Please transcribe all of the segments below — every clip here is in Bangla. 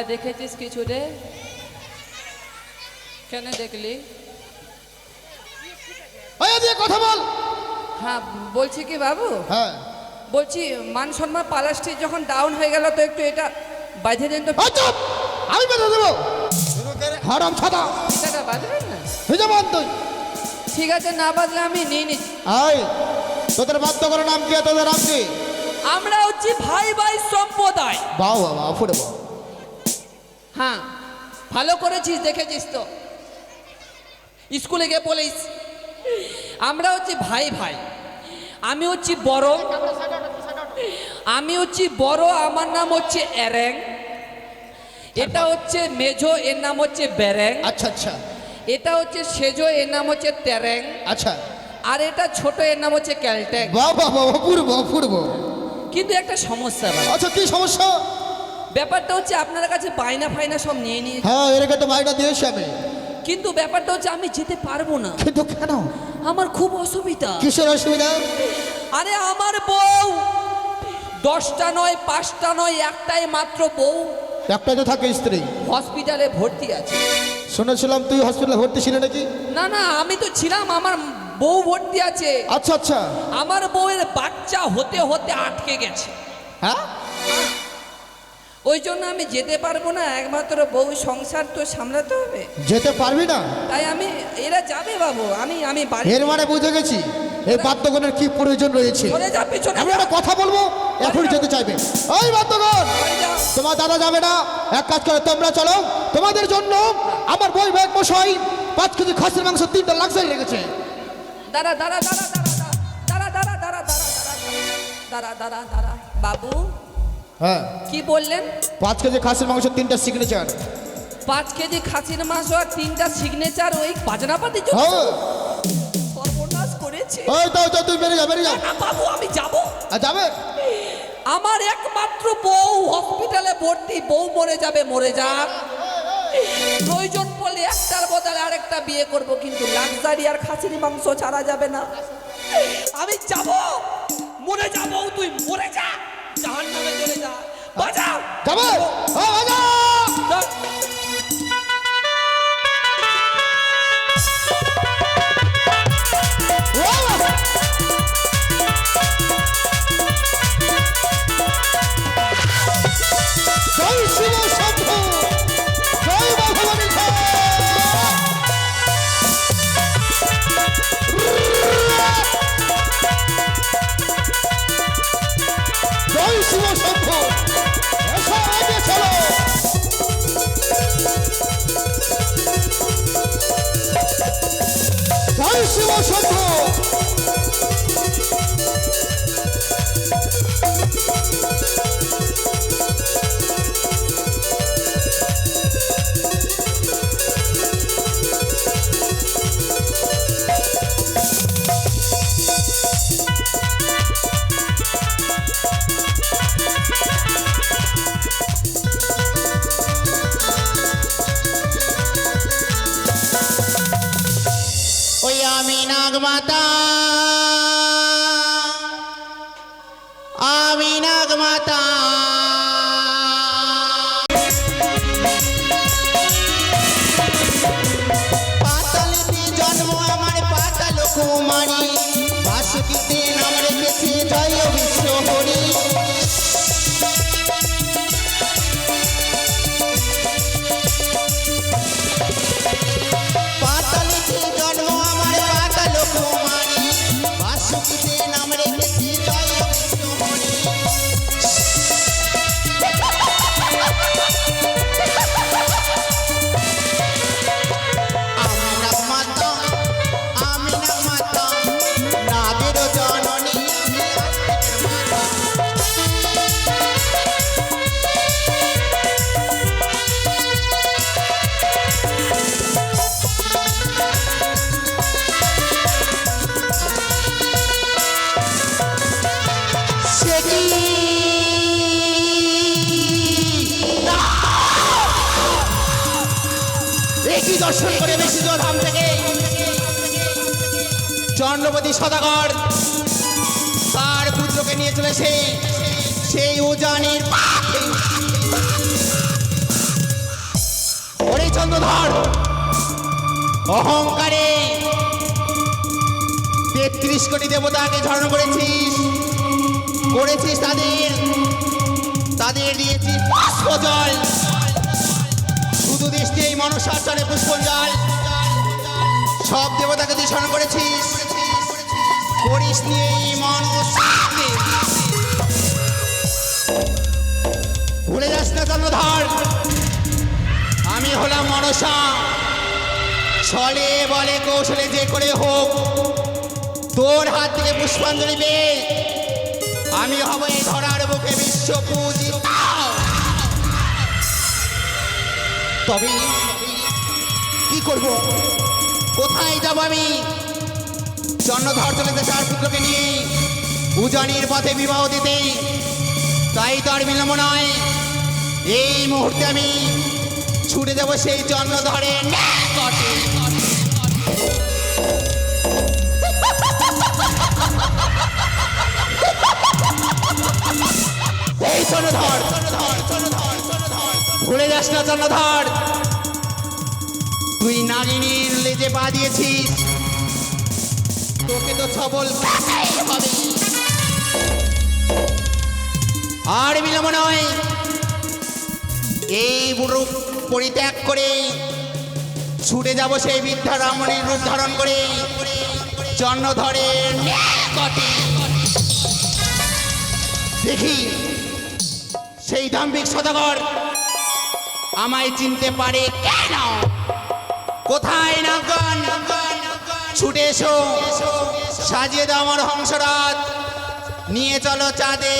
তোরা দেখেছিস কিছু রে কেন দেখলি কথা বল হ্যাঁ বলছি কি বাবু হ্যাঁ বলছি মান সম্মান পালাস্টি যখন ডাউন হয়ে গেল তো একটু এটা বাঁধে দেন তো আমি বেঁধে দেবো। হারাম ছাদা ফিতাটা বাঁধবেন না? ভেজে বান তুই। ঠিক আছে না বাঁধলে আমি নিয়ে নিচ্ছি। আই তোদের বাধ্য করে নাম কি? তোদের নাম কি? আমরা হচ্ছি ভাই ভাই সম্প্রদায়। বাউ বাবা ফুটে বাবা হ্যাঁ ভালো করেছিস দেখেছিস তো। স্কুলে গিয়ে বলিস আমরা হচ্ছি ভাই ভাই আমি হচ্ছি বড় আমি হচ্ছি বড় আমার নাম হচ্ছে অ্যারেং এটা হচ্ছে মেজো এর নাম হচ্ছে ব্যারেং আচ্ছা আচ্ছা। এটা হচ্ছে সেজো এর নাম হচ্ছে তেরেং আচ্ছা। আর এটা ছোট এর নাম হচ্ছে ক্যালটেক বাবা বাবা ফুরবো ফুরবো কিন্তু একটা সমস্যা আচ্ছা কি সমস্যা? ব্যাপারটা হচ্ছে আপনার কাছে বায়না ফায়না সব নিয়ে নিয়ে হ্যাঁ এরকে তো মাইনা দিয়েছি আমি। কিন্তু ব্যাপারটা হচ্ছে আমি যেতে পারব না। কিন্তু কেন? আমার খুব অসুবিধা। কিসের অসুবিধা? আরে আমার বউ দশটা নয় পাঁচটা নয় একটাই মাত্র বউ। একটাই তো থাকে স্ত্রী। হসপিটালে ভর্তি আছে। শুনেছিলাম তুই হসপিটালে ভর্তি ছিলে নাকি? না না আমি তো ছিলাম আমার বউ ভর্তি আছে। আচ্ছা আচ্ছা। আমার বউয়ের বাচ্চা হতে হতে আটকে গেছে। হ্যাঁ? ওই জন্য আমি যেতে পারব না একমাত্র বউ সংসার তো সামলাতে হবে যেতে পারবি না তাই আমি এরা যাবে বাবু আমি আমি বাড়ি এর মানে বুঝে গেছি এই বাদ্যগণের কি প্রয়োজন রয়েছে চলে যা পেছনে আমি একটা কথা বলব এখন যেতে চাইবে ওই বাদ্যগণ তোমার দাদা যাবে না এক কাজ করে তোমরা চলো তোমাদের জন্য আমার বই ব্যাগ মশাই পাঁচ কেজি খাসির মাংস তিনটা লাক্সারি রেখেছে দাঁড়া দাঁড়া দাঁড়া দাঁড়া দাঁড়া দাঁড়া দাঁড়া দাঁড়া দাঁড়া দাঁড়া দাঁড়া বাবু হ্যাঁ। কি বললেন? পাঁচ কেজি খাসির মাংস তিনটা সিগনেচার পাঁচ কেজি খাসির মাংস আর তিনটা সিগনেচার ওই বাজনাপাতির জন্য? হ্যাঁ। সর্বনাশ করেছে। ওই তো তো তুই বেরিয়ে যা বেরিয়ে যা। না বাবু আমি যাব। যাবে? আমার একমাত্র বউ হসপিটালে ভর্তি বউ মরে যাবে মরে যাক। প্রয়োজন পড়লে একটার বদলে আরেকটা বিয়ে করব কিন্তু লাক্সারি আর খাসির মাংস ছাড়া যাবে না। আমি যাব। মরে যাব তুই মরে যা। জাহান্নামে চলে যা। আচ্ছা, বাঁচাও! যাব। বাঁচাও! অহংকারে। তেত্রিশ কোটি দেবতাকে ধারণ করেছিস। করেছিস তাদের। তাদের দিয়েছিস পুষ্প জল। শুধু দৃষ্টি এই মনসার চলে পুষ্পঞ্জল। সব দেবতাকে তুই স্মরণ করেছিস। করিস নিয়ে এই মনসাকে ভুলে যাস না চন্দ্রধর। আমি হলাম মনসা। ছলে বলে কৌশলে যে করে হোক, তোর হাত থেকে পুষ্পাঞ্জলি পেয়ে আমি হব এই ধরার বুকে বিশ্ব পূজিত। তবে কি করব? কোথায় যাব আমি? চন্দ্রধর চলেছে চার পুত্রকে নিয়ে। উজানির পথে বিবাহ দিতে। তাই তো আর বিলম্ব নয়। এই মুহূর্তে আমি ছুটে যাব সেই চন্দ্রধরের নিকটে। এই চন্দ্রধর, ভুলে যাস না চন্দ্রধর। তুই নাগিনীর লেজে পা দিয়েছিস। তোকে তো ছবল হবে। আর বিলম্ব নয়। এই বুড়ো পরিত্যাগ করে ছুটে যাব সেই বিদ্যা রামণীর রূপ ধারণ করে। চন্দ্রধরের। দেখি সেই দাম্ভিক সদাগর আমায় চিনতে পারে কেন? কোথায় নাগন ছুটে এসো, সাজিয়ে দাও আমার হংসরাত নিয়ে চলো চাঁদে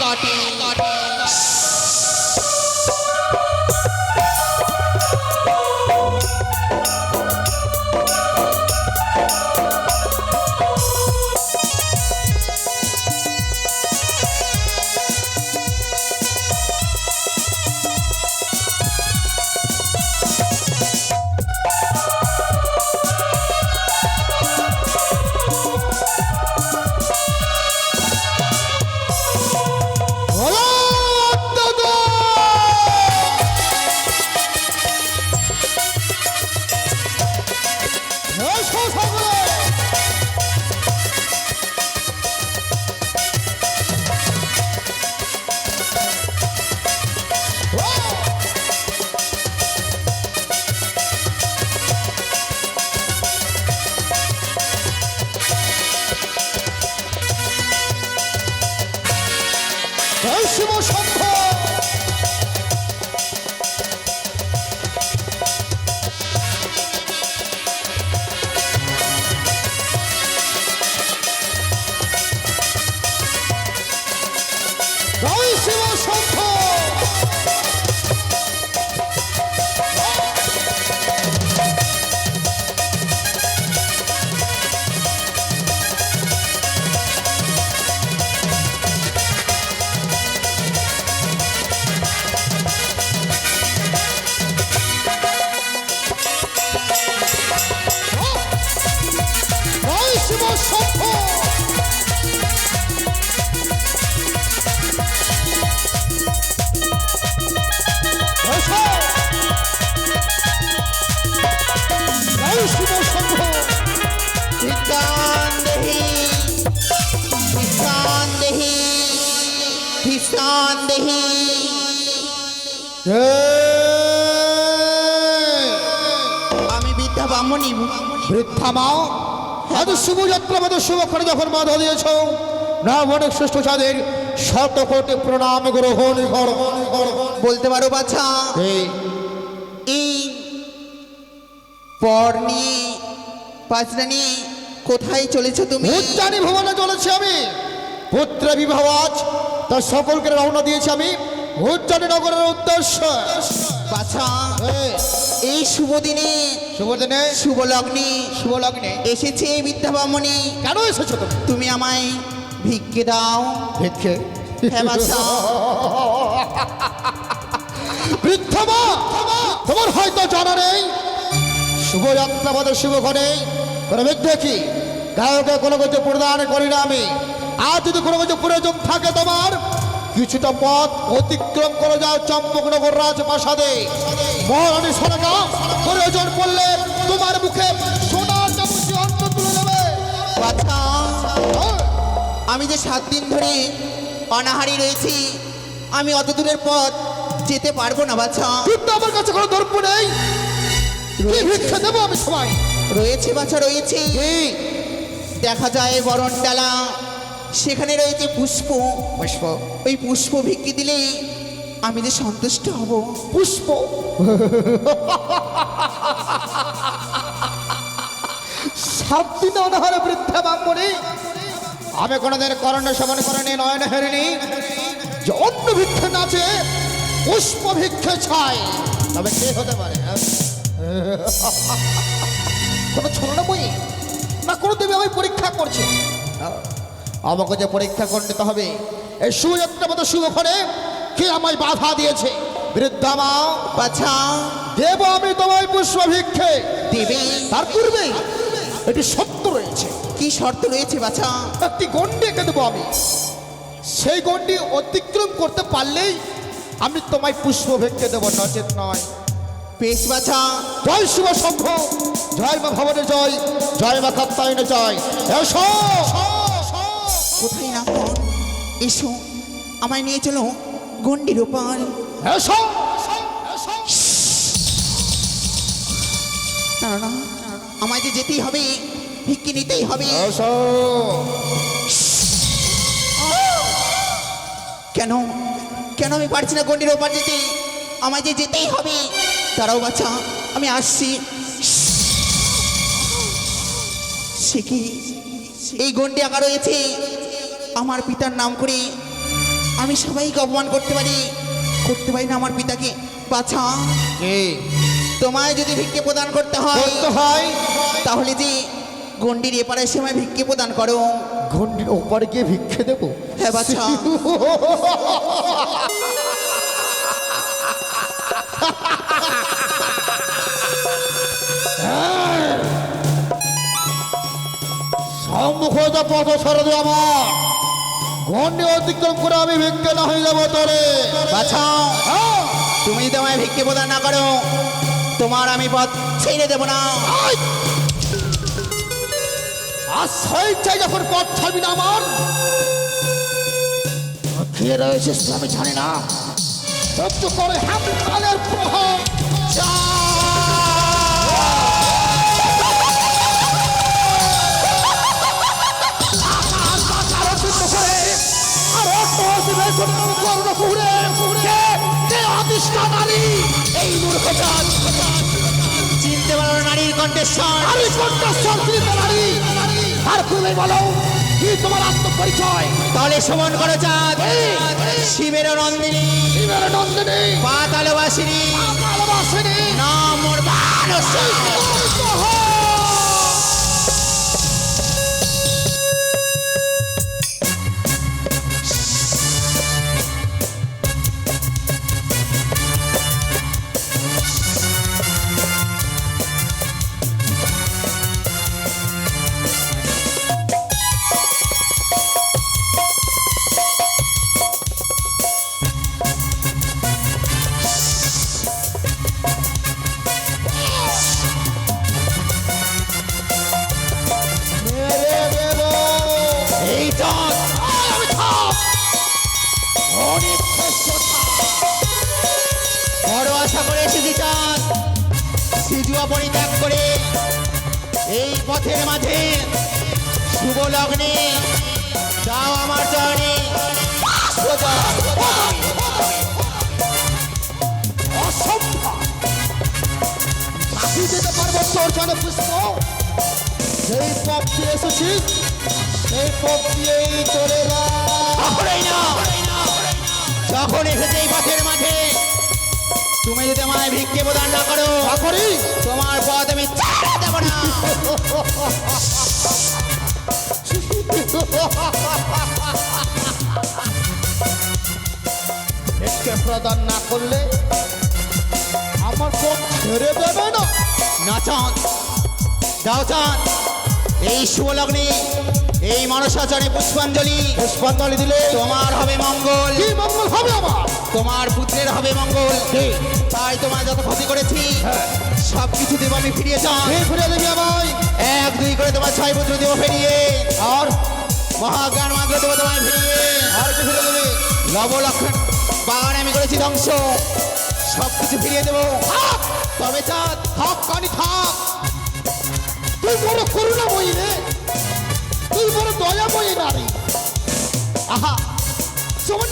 কটে বলো আমি বৃদ্ধা মা আজ শুভযাত্রা মতো শুভক্ষণে যখন বাধা দিয়েছ। রাবণের শ্রেষ্ঠ চাঁদের শত কোটি প্রণাম গ্রহণ বলতে পারো বাছা এই। পর নিয়ে পাঁচটা নিয়ে কোথায় চলেছ তুমি? উচ্চানি ভবনে চলেছি আমি। পুত্র বিবাহ আজ তার সকলকে রওনা দিয়েছি আমি। উচ্চানি নগরের উদ্দেশ্য। বাছা এই, শুভ দিনে শুভ দিনে। শুভ লগ্নে শুভ লগ্নে। এসেছে এই বিদ্যা ব্রাহ্মণী কেন এসেছ তুমি? তুমি আমায় ভিক্ষে দাও। ভিক্ষে? হ্যাঁ বাছা। বৃদ্ধ মা তোমার হয়তো জানা নেই। শুভযাত্রা পথে শুভ ঘটে কোনো দেখি গায়কে কোনো কিছু প্রদান করি না আমি। আর যদি কোনো কিছু প্রয়োজন থাকে তোমার কিছুটা পথ অতিক্রম করে যাও চম্পকনগর রাজপ্রাসাদে। মহারানী সোনাকা প্রয়োজন পড়লে তোমার মুখে সোনার চামচি অন্ন তুলে দেবে। আমি যে সাত দিন ধরে অনাহারি রয়েছি আমি অত দূরের পথ যেতে পারব না বাছা কিন্তু আমার কাছে কোনো দর্প নেই। কি ভিক্ষা দেবো আমি সবাই? রয়েছে বাছা রয়েছে। দেখা যায় বরণ ডালা সেখানে রয়েছে পুষ্প পুষ্প ওই পুষ্প ভিক্ষি দিলে আমি যে সন্তুষ্ট হব। পুষ্প। সাত দিন অনাহারে বৃদ্ধা ব্রাহ্মণী। আমি কোনোদিন করণ্য সেবন করিনি নয়ন হেরিনি। যে অন্য ভিক্ষে নাচে পুষ্প ভিক্ষে ছাই তবে কে হতে পারে হ্যাঁ? কোনো ছলনা বই না কোনো দেবী আমি পরীক্ষা করছি। আমাকে যে পরীক্ষা করে নিতে হবে এই শুভযাত্রা মতো করে কে আমায় বাধা দিয়েছে? বৃদ্ধা মা বাছা। দেব আমি তোমায় পুষ্প ভিক্ষে দেবে। তার পূর্বে এটি সত্য রয়েছে। কি শর্ত রয়েছে বাছা? একটি গন্ডি এঁকে দেবো আমি। সেই গন্ডি অতিক্রম করতে পারলেই আমি তোমায় পুষ্প ভিক্ষে দেবো নচেত নয়। বেশ বাছা। জয় শুভ শম্ভ জয় মা ভবনে জয় জয় মা কাত্তায়নে জয়। এসো! কোথায় না কোন এসো আমায় নিয়ে চলো গন্ডির ওপার। এসো না আমায় যে যেতেই হবে ভিক্ষি নিতেই হবে। কেন? কেন আমি পারছি না গন্ডির ওপার যেতে? আমায় যে যেতেই হবে। তারাও বাচ্চা আমি আসছি। সে কি? এই গন্ডি আঁকা রয়েছে আমার পিতার নাম করে আমি সবাইকে অপমান করতে পারি? করতে পারি না আমার পিতাকে। বাছা তোমায় যদি ভিক্ষে প্রদান করতে হয় তাহলে যে গন্ডির এপারে সময় ভিক্ষে প্রদান করো। ঘন্টির ওপারে গিয়ে ভিক্ষে দেবো? হ্যাঁ বাছা। সম্মুখতা পথ সরদে আমার গন্ডি অতিক্রম করে আমি ভিক্ষে না হয়ে যাব তোরে। হ্যাঁ। তুমি যদি আমায় ভিক্ষে প্রদান না করো তোমার আমি পথ ছেড়ে দেবো না! আর স্বেচ্ছায় যখন পথ ছাড়বি না আমার। কে রয়েছে আমি জানি না। সহ্য করে হামকালের প্রভাব এই মূর্খজাত চিনতে পারো নারীর কণ্ঠেশ্বর আমি কোনটা সংস্কৃত নারী। আর তুমি বলো কি তোমার আত্মপরিচয়? তলে শোভন করো চাঁদ। শিবের নন্দিনী। শিবের নন্দিনী। পাতালবাসিনী ভালোবাসিনী নাম মোর বানসী। সিজুয়া পরিত্যাগ করে এই পথের মাঝে শুভ লগ্নে যাও আমার চরণে। দিয়েই যখন এসেছে এই পথের মাঝে, তুমি যদি আমায় ভিক্ষে প্রদান না করো করি তোমার পথ আমি ছেড়ে দেবো না। ভিক্ষে প্রদান না করলে আমার পথ ছেড়ে দেবে না। না চাঁদ দাও চাঁদ এই শুভ লগ্নে এই মনসাচরণে পুষ্পাঞ্জলি। পুষ্পাঞ্জলি দিলে তোমার হবে মঙ্গল। কি মঙ্গল হবে আমার? তোমার পুত্রের হবে মঙ্গল? তাই তোমার যত ক্ষতি করেছি সব কিছু দেবো আমি ফিরিয়ে কে ফিরে দেবে আমায়। এক দুই করে তোমার ছয় পুত্র দেবো ফিরিয়ে। আর? মহাজ্ঞান মাত্র দেবো তোমায় ফিরিয়ে। আর কি ফিরে দেবে? লবলক্ষণ বাগান আমি করেছি ধ্বংস। সব কিছু ফিরিয়ে দেবো। তবে চাঁদ। থাক কানি থাক। তুই বড় করুণা বই রে। তুই বড় দয়াময়ী নারী। আহা!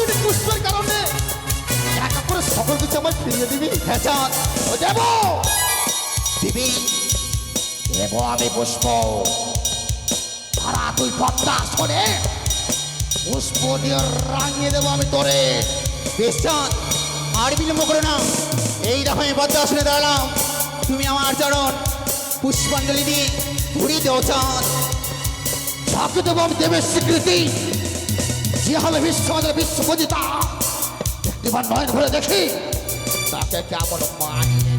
একটি পুষ্পের কারণে একা করে সকল কিছু আমায় ফিরিয়ে দিবি? হ্যাঁ চাঁদ। ও দেব দিবি? দেব আমি পুষ্প তারা তুই পদ্মা শোনে পুষ্প দিয়ে রাঙিয়ে দেবো আমি তোরে। বেশ চাঁদ আর বিলম্ব করো না। এই দেখো আমি পদ্মাসনে দাঁড়ালাম। তুমি আমার চরণ পুষ্পাঞ্জলি দিয়ে ঘুরিয়ে দেও চাঁদ যাকে দেবো আমি দেবের স্বীকৃতি। যে হবে বিশ্ব, আমাদের বিশ্ব পূজিতা একটিবার নয়ন ভরে দেখি, তাকে কেমন মানিয়েছে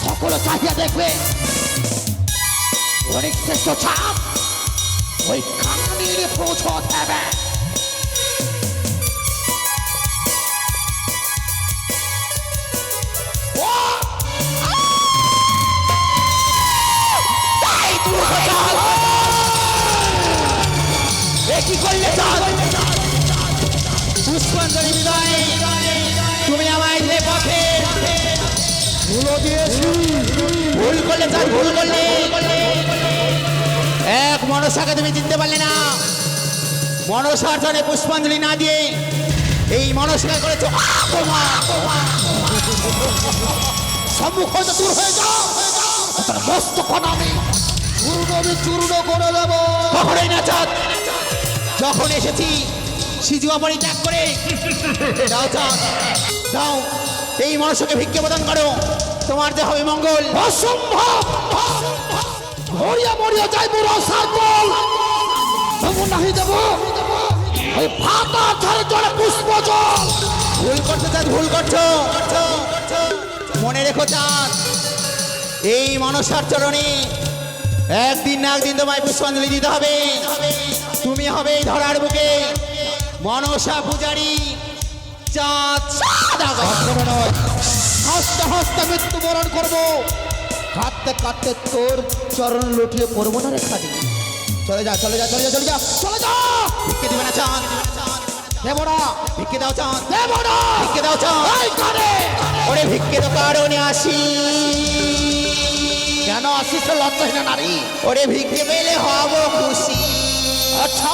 সকলে চাহিয়া দেখবে। অনেক শ্রেষ্ঠ ছাপ। ওই কাঙ্গির পৌঁছত হবে। কি করলে পুষ্পাঞ্জলি বিদায়। তুমি আমায় যে পথে। ভুল করলে চাঁদ ভুল করলে। এক মনসাকে তুমি চিনতে পারলে না। মনসার জনে পুষ্পাঞ্জলি না দিয়ে এই মনসাকে করেছ। সম্মুখ হইতে দূর হয়ে যাও। মস্ত চূর্ণ আমি চূর্ণ করে দেবো কখনোই না চাঁদ। যখন এসেছি সিজুয়া পরিত্যাগ করে। যাও চাঁদ যাও। এই মনসাকে ভিক্ষে প্রদান করো। তোমার যে হবে মঙ্গল। অসম্ভব! মরিয়া মরিয়া যাই বুড়ো তবু নাহি দেব। ওই জলে পুষ্প জল। ভুল করছ চাঁদ ভুল করছ। মনে রেখো চাঁদ। এই মনসার চরণে একদিন না একদিন তোমায় পুষ্পাঞ্জলি দিতে হবে। তুমি হবে এই ধরার বুকে। মনসা পূজারি হাসতে হাসতে মৃত্যুবরণ করব। কাঁদতে কাঁদতে তোর চরণ লুটিয়ে পড়ব না রে খালি চলে যা চলে যা চলে যা চলে যা চলে যা! ভিক্ষে দিবে না চাঁদ। দেবো না। ভিক্ষে দাও চাঁদ। দেবো না। ভিক্ষে দাও চাঁদ। ওরে ভিক্ষে তো কারণে আসি। কেন আসিস লজ্জাহীনা নারী? ওরে ভিক্ষে পেলে হব খুশি। আচ্ছা।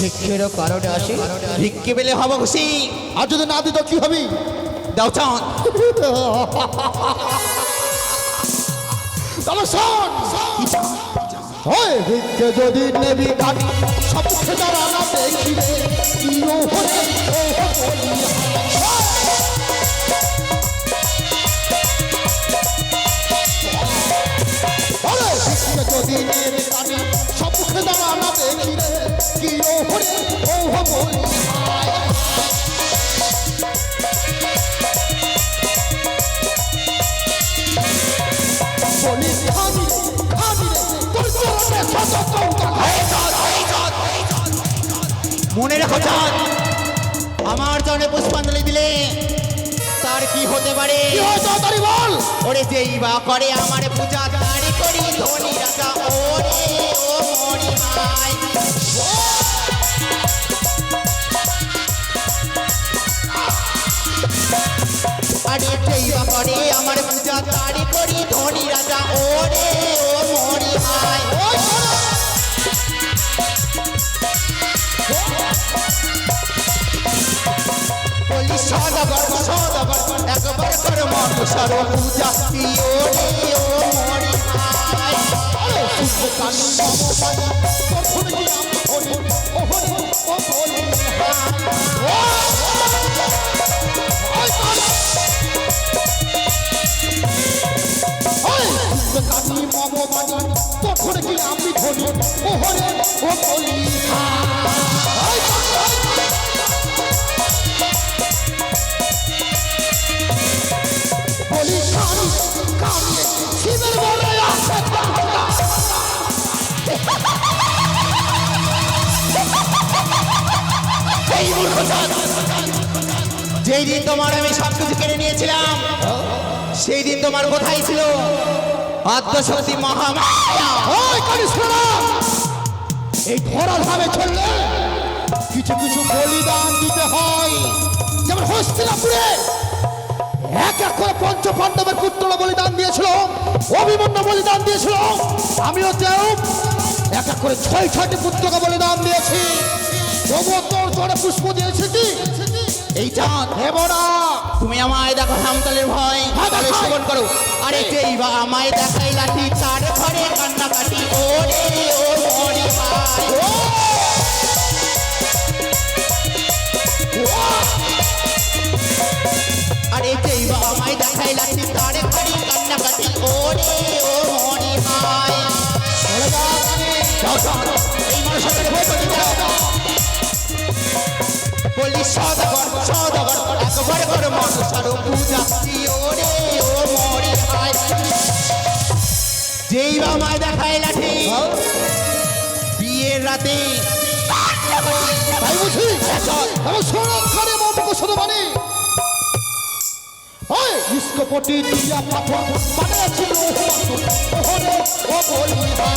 ভিক্ষের কারণে আসি। ভিক্ষে পেলে হব খুশি। আর যদি না দিত কি হবি? দাও ভিক্ষে যদি নেবি সবচেয়ে না বলি বলি রে তোর চরণে শত মনে রেখো চাঁদ আমার জন্য পুষ্পাঞ্জলি দিলে তার কি হতে পারে? কি হয় তাড়াতাড়ি বল। ওরে যেই বা করে আমার পূজা তারি ধনী রাজা ও মরি ভাই আরে যেই বা আমার পূজা তারি ধনী রাজা ও মরি শোনো। বলি, সদাগর সদাগর, একবার কর মানুষার পূজা, কি ওরে, ও মরি মমতানি, তখন কি আমি হরি, ও মূর্খ। যেই দিন তোমার আমি সব কিছু কেড়ে নিয়েছিলাম সেই দিন তোমার কোথায় ছিল? আদ্যশক্তি মহামায়া। এই ধরা ধামে চললে কিছু কিছু বলিদান দিতে হয়। যেমন হস্তিনাপুরে এক এক করে পঞ্চ পাণ্ডবের পুত্ররা বলিদান দিয়েছিল অভিমন্যু বলিদান দিয়েছিল। আমিও তেও এক এক করে ছয় ছয়টি পুত্রকে বলিদান দিয়েছি। তবুও তোর পুষ্প দিয়েছি কি? এই চাঁদ না তুমি আমায় দেখো হামতালের ভয় হ্যাঁ, তাহলে দেখাই। শ্রবণ করো। আরে যেই বা আমায় দেখাই লাঠি তার ঘরে কান্না কাটি। ওরে ও মরি ভাই আরে যেই বা আমায় দেখাই লাঠি তার ঘরে কান্না কাটি। ওরে ও মরি ভাই এই মানুষের ভয় করতে ভাই যেই বা আমায় দেখাই লাঠি বিয়ের রাতে তাই বুঝি আমি সোনার খানে মমকে শুধু মানি ওই ও বলি ভাই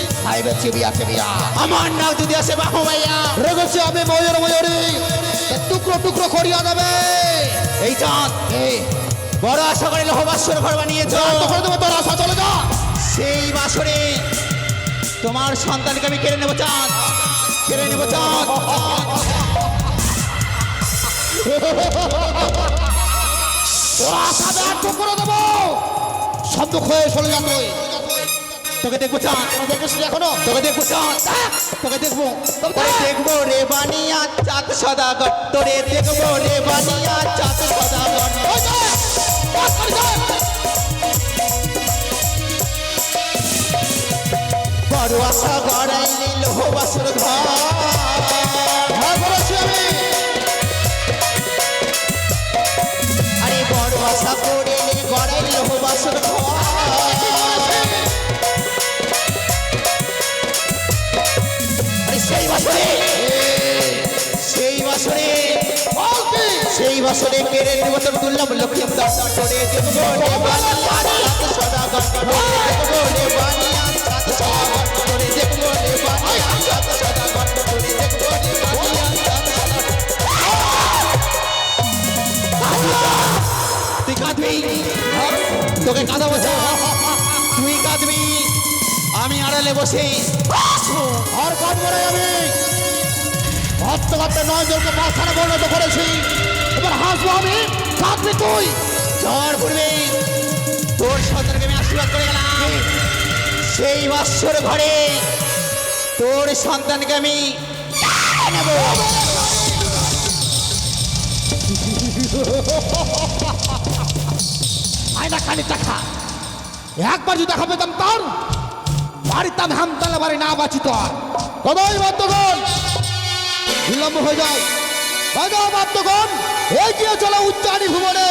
খাইবে চিবিয়া চিবিয়া আমার নাম যদি আসে বাহু ভাইয়া। রেখেছি আমি ময়ূর ময়ূরি। টুকরো টুকরো করিয়া দেবে। এই চাঁদ বড় আশা করে লোহবাসর ঘর বানিয়েছ। তো করে দেবো তোর আশা চলে যা। সেই বাসরে তোমার সন্তানকে আমি কেড়ে নেব চাঁদ। কেড়ে নেব চাঁদ। তোর আশা দেখ টুকরো দেবো। শব্দ হয়ে চলে যা তুই তোকে দেখব চাঁদ তোরা দেখিস এখনও? তোকে দেখব চাঁদ তোকে দেখব। তোকে দেখব? রে বানিয়া চাঁদ সদাগর। তোরে দেখব রে বানিয়া চাঁদ সদাগর। বড় আশা গড়াইলে হো ঘর বাসরে কেড়ে নেব তোর দুর্লভ লক্ষ্মী দাস করে তুই কাঁদবি? আমি আড়ালে বসে আর কাঁদবো আমি। ভাবতে ভাবতে নয় জনকে করেছি এবার হাসবো আমি কাঁদবি তুই। ঝড় পড়বে। তোর সন্তানকে আমি আশীর্বাদ করে গেলাম। সেই বাসর ঘরে তোর সন্তানকে আমি নেব। আয়না একবার যদি দেখা পেতাম তার বাড়িতাম হামতালে বাড়ি না বাঁচিত আর। কদাই বাদ্যগণ বিলম্ব হয়ে যায় বাজাও বাদ্যগণ এগিয়ে চলো উচ্চারী ভুবনে।